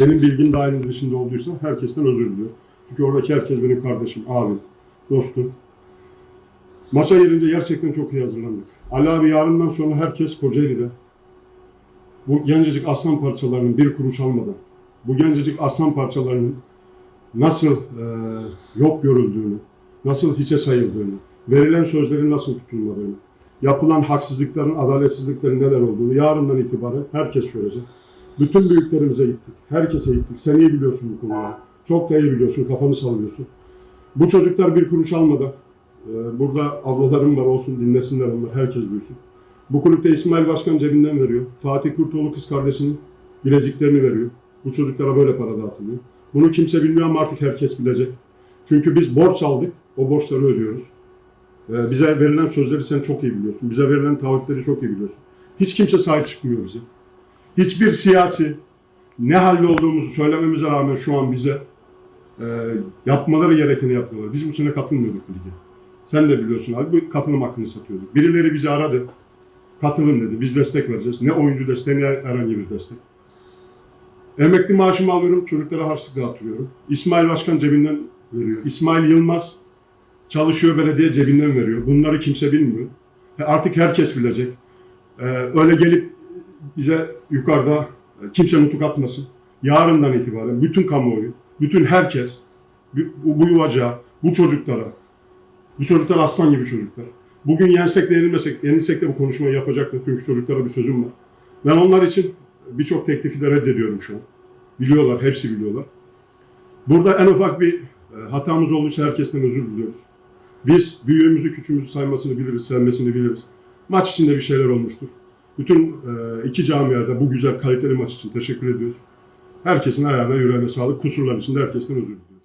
benim bilgim dahilinde dışında olduysa herkesten özür diliyorum. Çünkü oradaki herkes benim kardeşim, abim, dostum. Maça gelince gerçekten çok iyi hazırlandık. Ali abi yarından sonra herkes Kocaeli'de. Bu gencecik aslan parçalarının bir kuruş almadan, bu gencecik aslan parçalarının nasıl e, yok görüldüğünü, nasıl hiçe sayıldığını, verilen sözlerin nasıl tutulmadığını, yapılan haksızlıkların, adaletsizliklerin neler olduğunu yarından itibaren herkes görecek. Bütün büyüklerimize gittik, herkese gittik. Sen iyi biliyorsun bu konuları. Çok da iyi biliyorsun, kafanı sallıyorsun. Bu çocuklar bir kuruş almadan, e, burada ablalarım var olsun, dinlesinler onlar, herkes duysun. Bu kulüpte İsmail Başkan cebinden veriyor. Fatih Kurtoğlu kız kardeşinin bileziklerini veriyor. Bu çocuklara böyle para dağıtılıyor. Bunu kimse bilmiyor ama artık herkes bilecek. Çünkü biz borç aldık, o borçları ödüyoruz. Ee, bize verilen sözleri sen çok iyi biliyorsun. Bize verilen taahhütleri çok iyi biliyorsun. Hiç kimse sahip çıkmıyor bize. Hiçbir siyasi ne halde olduğumuzu söylememize rağmen şu an bize e, yapmaları gerekeni yapmıyorlar. Biz bu sene katılmıyorduk bu. Sen de biliyorsun abi bu katılım hakkını satıyorduk. Birileri bizi aradı. Katılın dedi. Biz destek vereceğiz. Ne oyuncu desteği ne herhangi bir destek. Emekli maaşımı alıyorum. Çocuklara harçlık dağıtıyorum. İsmail Başkan cebinden veriyor. İsmail Yılmaz çalışıyor belediye cebinden veriyor. Bunları kimse bilmiyor. E Artık herkes bilecek. Ee, öyle gelip bize yukarıda e, kimse nutuk atmasın. Yarından itibaren bütün kamuoyu, bütün herkes bu, yuvacağa, bu çocuklara, bu çocuklar aslan gibi çocuklar. Bugün yensek de yenilmesek, yenilsek de bu konuşmayı yapacaktım. Çünkü çocuklara bir sözüm var. Ben onlar için birçok teklifi de reddediyorum şu an. Biliyorlar, hepsi biliyorlar. Burada en ufak bir e, hatamız olduysa herkesten özür diliyoruz. Biz büyüğümüzü, küçüğümüzü saymasını biliriz, sevmesini biliriz. Maç içinde bir şeyler olmuştur. Bütün e, iki camiada bu güzel, kaliteli maç için teşekkür ediyoruz. Herkesin ayağına, yüreğine sağlık. Kusurlar için de herkesten özür diliyoruz.